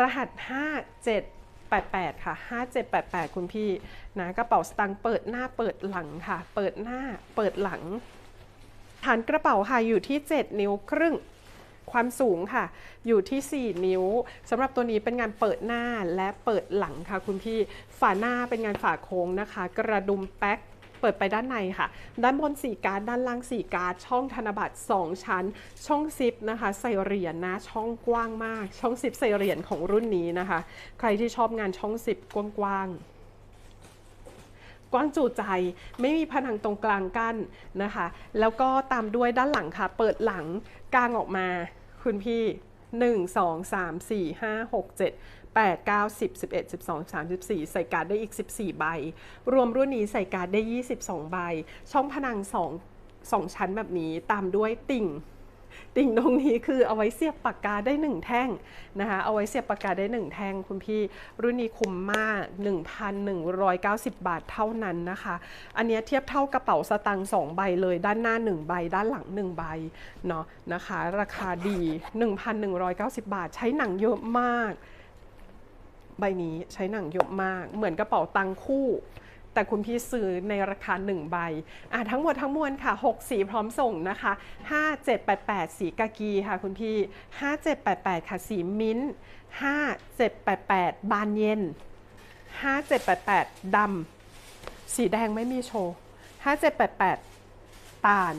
รหัส 5788 ค่ะ 5788 คุณพี่นะกระเป๋าสตางค์เปิดหน้าเปิดหลังค่ะ เปิดหน้าเปิดหลัง ฐานกระเป๋าค่ะอยู่ที่ 7 นิ้วครึ่งความสูงค่ะ อยู่ที่ 4 นิ้วสำหรับตัวนี้เป็นงานเปิดหน้าและเปิดหลังค่ะ คุณพี่ฝาหน้าเป็นงานฝาโค้งนะคะ กระดุมแป๊ก เปิดไปด้านในค่ะ ด้านบนสีการ์ด ด้านล่างสีการ์ด ช่องธนบัตร 2 ชั้น ช่องซิปนะคะ ใส่เหรียญนะ ช่องกว้างมาก ช่องซิปใส่เหรียญของรุ่นนี้นะคะ ใครที่ชอบงานช่องซิปกว้างๆกว้างจูใจไม่มีผนังตรงกลางกั้นนะคะ แล้วก็ตามด้วยด้านหลังค่ะ เปิดหลังกลางออกมาคุณพี่ 1 2 3 4 5 6 7 8 9 10 11 12 34 ใส่การ์ดได้อีก 14 ใบ รวมรุ่นนี้ใส่การ์ดได้ 22 ใบ ช่องผนัง 2 2 ชั้นแบบนี้ตามด้วยติ่ง ติ่งตรงนี้คือเอาไว้เสียบปากกาได้ 1 แท่งนะคะ เอาไว้เสียบปากกาได้ 1 แท่งคุณพี่รุ่นนี้คุ้มมาก 1,190 บาทเท่านั้นนะคะ อันนี้เทียบเท่ากระเป๋าสตางค์2ใบเลย ด้านหน้า 1 ใบ ด้านหลัง 1 ใบเนาะนะคะ ราคาดี 1,190 บาทใช้หนังเยอะมาก ใบนี้ใช้หนังเยอะมาก เหมือนกระเป๋าตังคู่ แต่คุณพี่ซื้อในราคา 1 ใบอะทั้งหมดทั้งมวลค่ะ 6 สีพร้อมส่งนะคะ 5788 สีกากีค่ะคุณพี่ 5788 ค่ะ สีมิ้นท์5788 บานเย็น 5788 ดำ สีแดงไม่มีโชว์ 5788 ตาล